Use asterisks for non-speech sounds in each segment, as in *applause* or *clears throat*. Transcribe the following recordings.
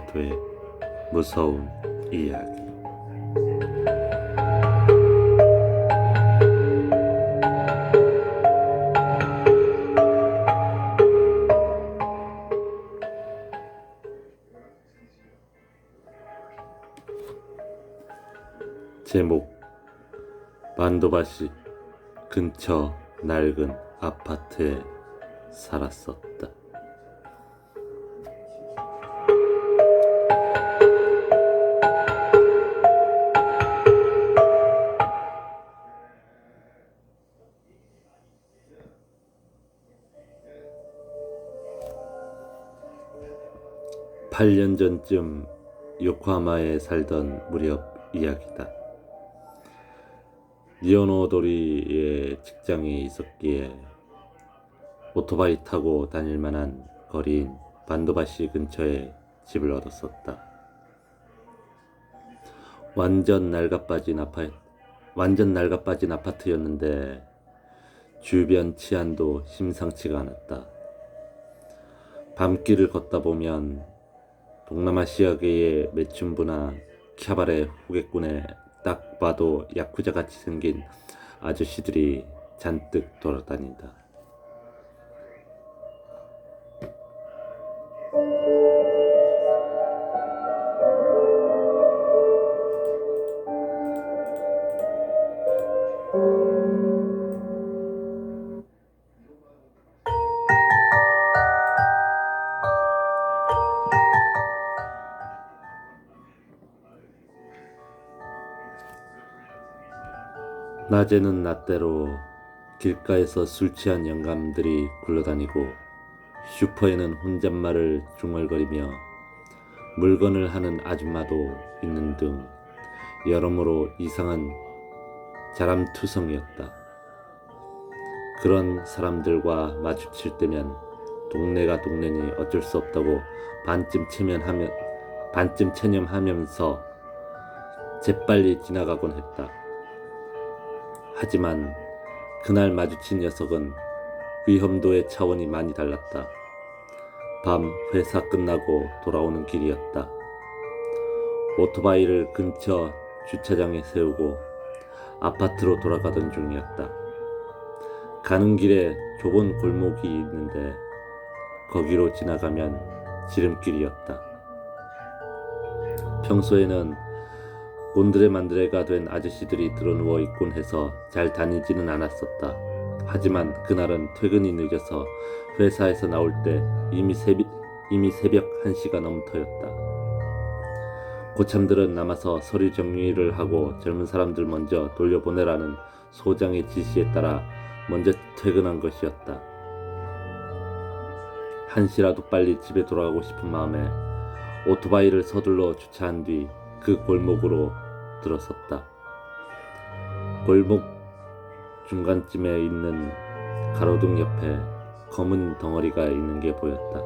레토의 무서운 이야기 제목 반도바시 근처 낡은 아파트에 살았었다. 팔년 전쯤 요코하마에 살던 무렵 이야기다. 니오노도리에 직장이 있었기에 오토바이 타고 다닐 만한 거리인 반도바시 근처에 집을 얻었었다. 완전 낡아빠진 아파트, 완전 낡아빠진 아파트였는데 주변 치안도 심상치가 않았다. 밤길을 걷다 보면 동남아시아계의 매춘부나 캬바레 후계꾼에 딱 봐도 야쿠자 같이 생긴 아저씨들이 잔뜩 돌아다닌다. 낮에는 낮대로 길가에서 술 취한 영감들이 굴러다니고 슈퍼에는 혼잣말을 중얼거리며 물건을 하는 아줌마도 있는 등 여러모로 이상한 자람투성이었다. 그런 사람들과 마주칠 때면 동네가 동네니 어쩔 수 없다고 반쯤 체면하면 반쯤 체념하면서 재빨리 지나가곤 했다. 하지만 그날 마주친 녀석은 위험도의 차원이 많이 달랐다. 밤 회사 끝나고 돌아오는 길이었다. 오토바이를 근처 주차장에 세우고 아파트로 돌아가던 중이었다. 가는 길에 좁은 골목이 있는데 거기로 지나가면 지름길이었다. 평소에는 곤드레 만드레가 된 아저씨들이 드러누워 있곤 해서 잘 다니지는 않았었다. 하지만 그날은 퇴근이 늦어서 회사에서 나올 때 이미 새벽, 이미 새벽 1시가 넘터였다. 고참들은 남아서 서류 정리를 하고 젊은 사람들 먼저 돌려보내라는 소장의 지시에 따라 먼저 퇴근한 것이었다. 한시라도 빨리 집에 돌아가고 싶은 마음에 오토바이를 서둘러 주차한 뒤 그 골목으로 들어섰다. 골목 중간쯤에 있는 가로등 옆에 검은 덩어리가 있는 게 보였다.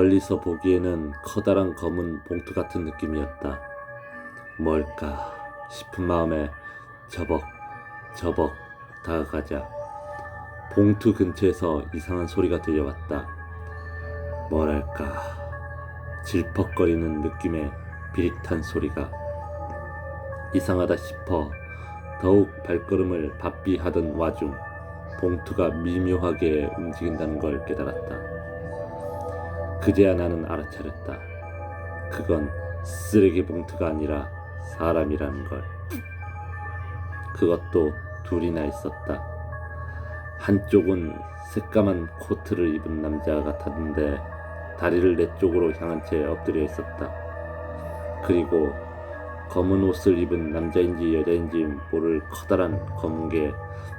멀리서 보기에는 커다란 검은 봉투 같은 느낌이었다. 뭘까 싶은 마음에 저벅 저벅 다가가자 봉투 근처에서 이상한 소리가 들려왔다. 뭐랄까 질퍽거리는 느낌의 비릿한 소리가 이상하다 싶어 더욱 발걸음을 바삐 하던 와중 봉투가 미묘하게 움직인다는 걸 깨달았다. 그제야 나는 알아차렸다. 그건 쓰레기 봉투가 아니라 사람이라는 걸. 그것도 둘이나 있었다. 한쪽은 새까만 코트를 입은 남자 같았는데 다리를 내 쪽으로 향한 채 엎드려 있었다. 그리고 검은 옷을 입은 남자인지 여자인지 모를 커다란 검은 게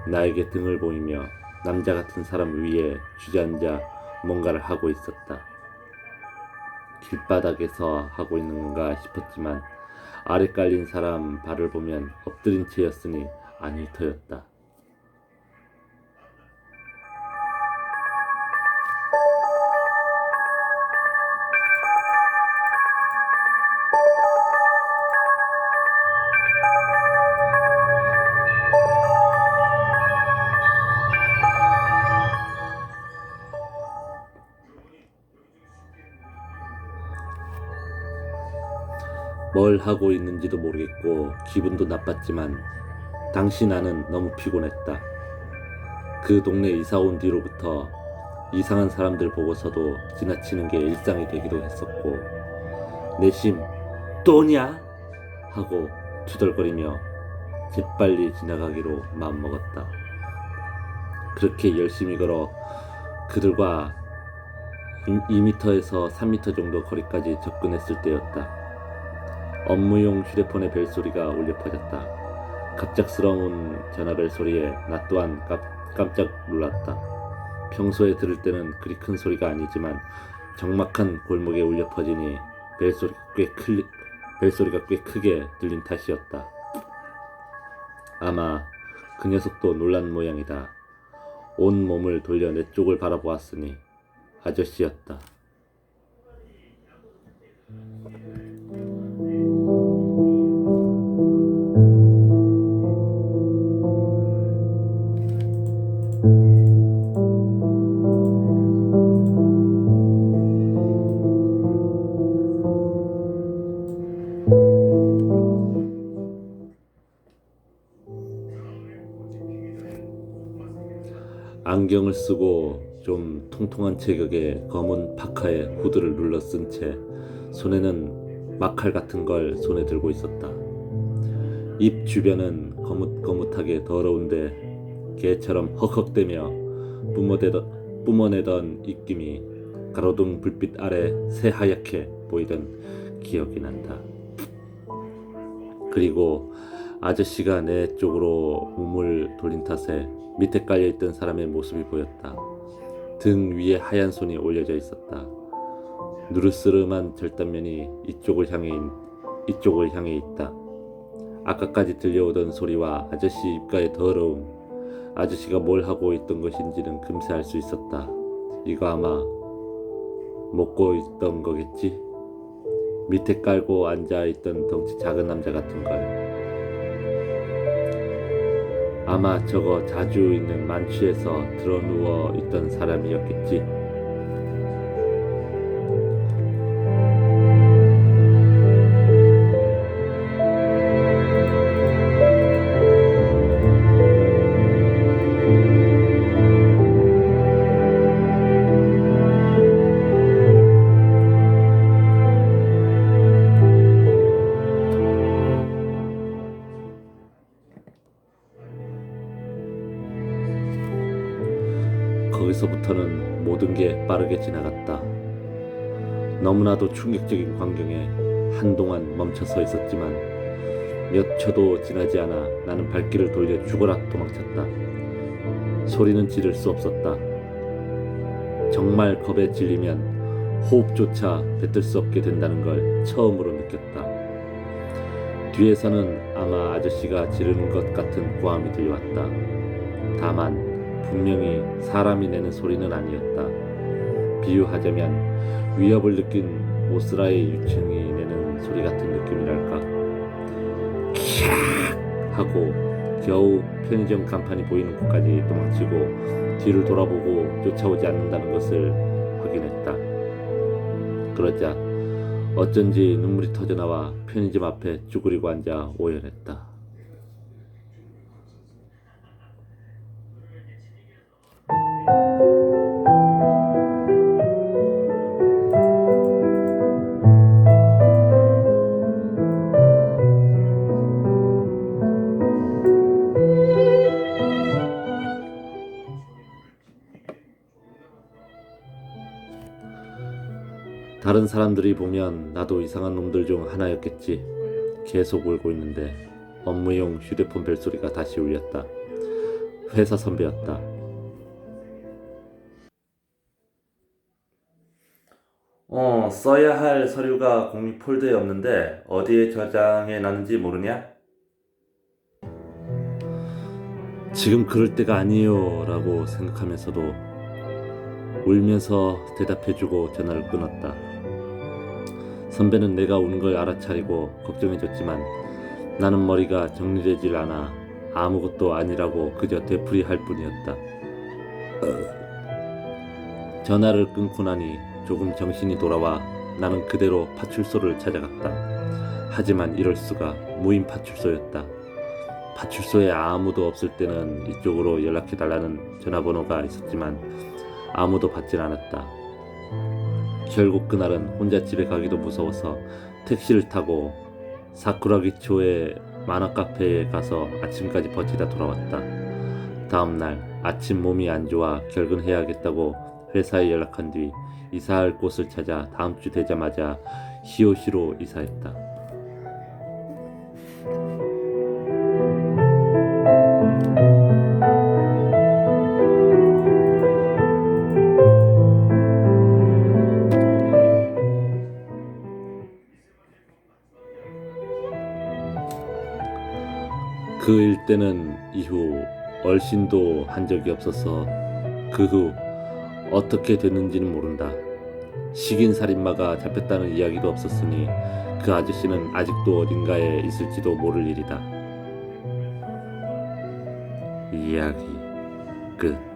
나에게 등을 보이며 남자 같은 사람 위에 주저앉아 뭔가를 하고 있었다. 길바닥에서 하고 있는 건가 싶었지만 아래 깔린 사람 발을 보면 엎드린 채였으니 아닐 터였다. 뭘 하고 있는지도 모르겠고 기분도 나빴지만 당시 나는 너무 피곤했다. 그 동네 이사 온 뒤로부터 이상한 사람들 보고서도 지나치는 게 일상이 되기도 했었고 내심 또냐 하고 투덜거리며 재빨리 지나가기로 마음먹었다. 그렇게 열심히 걸어 그들과 2m에서 3m 정도 거리까지 접근했을 때였다. 업무용 휴대폰의 벨소리가 울려 퍼졌다. 갑작스러운 전화벨 소리에 나 또한 깜, 깜짝 놀랐다. 평소에 들을 때는 그리 큰 소리가 아니지만 적막한 골목에 울려 퍼지니 벨소리가 꽤, 클, 벨소리가 꽤 크게 들린 탓이었다. 아마 그 녀석도 놀란 모양이다. 온 몸을 돌려 내 쪽을 바라보았으니 아저씨였다. 안경을 쓰고 좀 통통한 체격의 검은 파카에 후드를 눌러 쓴 채 손에는 막칼 같은 걸 손에 들고 있었다. 입 주변은 거뭇거뭇하게 더러운데 개처럼 헉헉대며 뿜어대던, 뿜어내던 입김이 가로등 불빛 아래 새하얗게 보이던 기억이 난다. 그리고 아저씨가 내 쪽으로 몸을 돌린 탓에 밑에 깔려 있던 사람의 모습이 보였다. 등 위에 하얀 손이 올려져 있었다. 누르스름한 절단면이 이쪽을 향해 이쪽을 향해 있다. 아까까지 들려오던 소리와 아저씨 입가의 더러움, 아저씨가 뭘 하고 있던 것인지는 금세 알 수 있었다. 이거 아마 먹고 있던 거겠지? 밑에 깔고 앉아 있던 덩치 작은 남자 같은 걸. 아마 저거 자주 있는 만취에서 드러누워 있던 사람이었겠지. 거기서부터는 모든 게 빠르게 지나갔다. 너무나도 충격적인 광경에 한동안 멈춰 서 있었지만 몇 초도 지나지 않아 나는 발길을 돌려 죽어라 도망쳤다. 소리는 지를 수 없었다. 정말 겁에 질리면 호흡조차 뱉을 수 없게 된다는 걸 처음으로 느꼈다. 뒤에서는 아마 아저씨가 지르는 것 같은 고함이 들려왔다. 다만 분명히 사람이 내는 소리는 아니었다. 비유하자면 위협을 느낀 오스라의 유충이 내는 소리 같은 느낌이랄까. 캬 하고 겨우 편의점 간판이 보이는 곳까지 도망치고 뒤를 돌아보고 쫓아오지 않는다는 것을 확인했다. 그러자 어쩐지 눈물이 터져나와 편의점 앞에 쭈그리고 앉아 오열했다. 사람들이 보면 나도 이상한 놈들 중 하나였겠지. 계속 울고 있는데 업무용 휴대폰 벨소리가 다시 울렸다. 회사 선배였다. 어, 써야 할 서류가 공유 폴더에 없는데 어디에 저장해 놨는지 모르냐? 지금 그럴 때가 아니에요 라고 생각하면서도 울면서 대답해주고 전화를 끊었다. 선배는 내가 우는 걸 알아차리고 걱정해줬지만 나는 머리가 정리되질 않아 아무것도 아니라고 그저 되풀이할 뿐이었다. *clears throat* 전화를 끊고 나니 조금 정신이 돌아와 나는 그대로 파출소를 찾아갔다. 하지만 이럴 수가 무인 파출소였다. 파출소에 아무도 없을 때는 이쪽으로 연락해달라는 전화번호가 있었지만 아무도 받질 않았다. 결국 그날은 혼자 집에 가기도 무서워서 택시를 타고 사쿠라기초의 만화 카페에 가서 아침까지 버티다 돌아왔다. 다음 날 아침 몸이 안 좋아 결근해야겠다고 회사에 연락한 뒤 이사할 곳을 찾아 다음 주 되자마자 히오시로 이사했다. 그 일대는 이후 얼씬도 한 적이 없어서 그 후 어떻게 됐는지는 모른다. 식인 살인마가 잡혔다는 이야기도 없었으니 그 아저씨는 아직도 어딘가에 있을지도 모를 일이다. 이야기 끝.